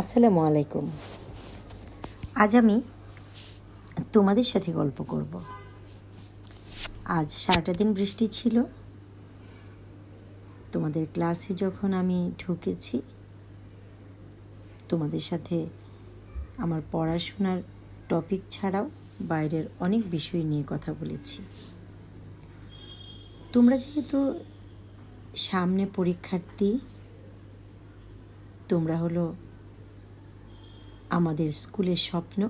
আসসালামু আলাইকুম। আজ আমি তোমাদের সাথে গল্প করব। আজ সারাটা দিন বৃষ্টি ছিল। তোমাদের ক্লাসে যখন আমি ঢুকেছি, তোমাদের সাথে আমার পড়াশোনার টপিক ছাড়াও বাইরের অনেক বিষয় নিয়ে কথা বলেছি। তোমরা যেহেতু সামনে পরীক্ষার্থী, তোমরা হলো আমাদের স্কুলের স্বপ্ন,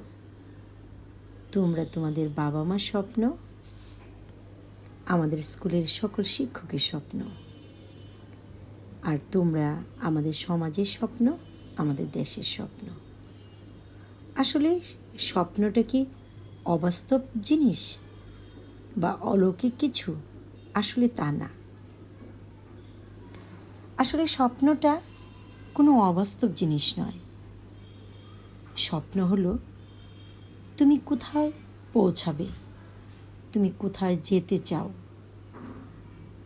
তোমরা তোমাদের বাবা মার স্বপ্ন, আমাদের স্কুলের সকল শিক্ষকের স্বপ্ন। আর তোমরা আমাদের সমাজের স্বপ্ন, আমাদের দেশের স্বপ্ন। আসলে স্বপ্নটা কি অবাস্তব জিনিস বা অলৌকিক কিছু? আসলে তা না। আসলে স্বপ্নটা কোনো অবাস্তব জিনিস নয়। স্বপ্ন হলো, তুমি কোথায় পৌঁছাবে? তুমি কোথায় যেতে চাও?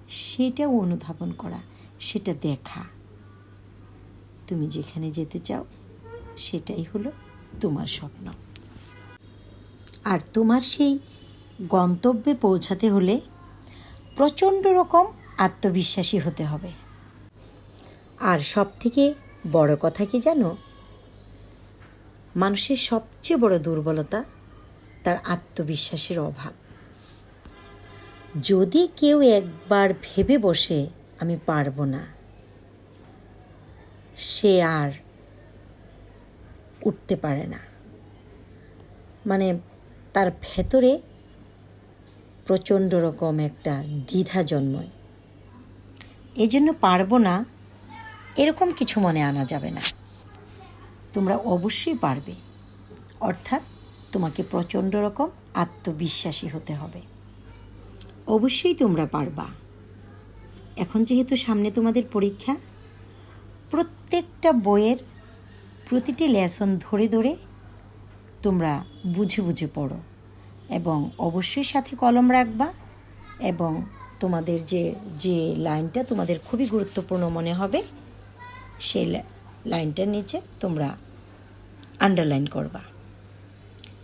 সেটাও অনুধাবন করা, সেটা দেখা। তুমি যেখানে যেতে চাও, সেটাই হলো তোমার স্বপ্ন। আর তোমার সেই গন্তব্যে পৌঁছাতে হলে প্রচণ্ড রকম আত্মবিশ্বাসী হতে হবে। আর সব থেকে বড় কথা কি জানো? মানুষের সবচেয়ে বড় দুর্বলতা তার আত্মবিশ্বাসের অভাব। যদি কেউ একবার ভেবে বসে, আমি পারব না। সে আর উঠতে পারে না। মানে তার ভেতরে প্রচণ্ড রকম একটা দ্বিধা জন্ময়। এই জন্য পারব না, এরকম কিছু মনে আনা যাবে না। তোমরা অবশ্যই পারবে। অর্থাৎ তোমাকে প্রচণ্ড রকম আত্মবিশ্বাসী হতে হবে। অবশ্যই তোমরা পারবা। এখন যেহেতু সামনে তোমাদের পরীক্ষা, প্রত্যেকটা বইয়ের প্রতিটি লেসন ধরে ধরে তোমরা বুঝে বুঝে পড়ো এবং অবশ্যই সাথে কলম রাখবা এবং তোমাদের যে যে লাইনটা তোমাদের খুবই গুরুত্বপূর্ণ মনে হবে, সেই লাইনটার নিচে তোমরা আন্ডারলাইন করবা।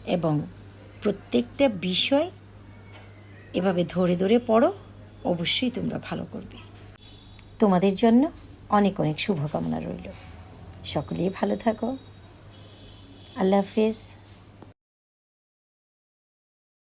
এবং প্রত্যেকটা বিষয় এভাবে ধরে ধরে পড়ো, অবশ্যই তোমরা ভালো করবে। তোমাদের জন্য অনেক অনেক শুভকামনা রইল। সকলেই ভালো থাকো। আল্লাহ হাফেজ।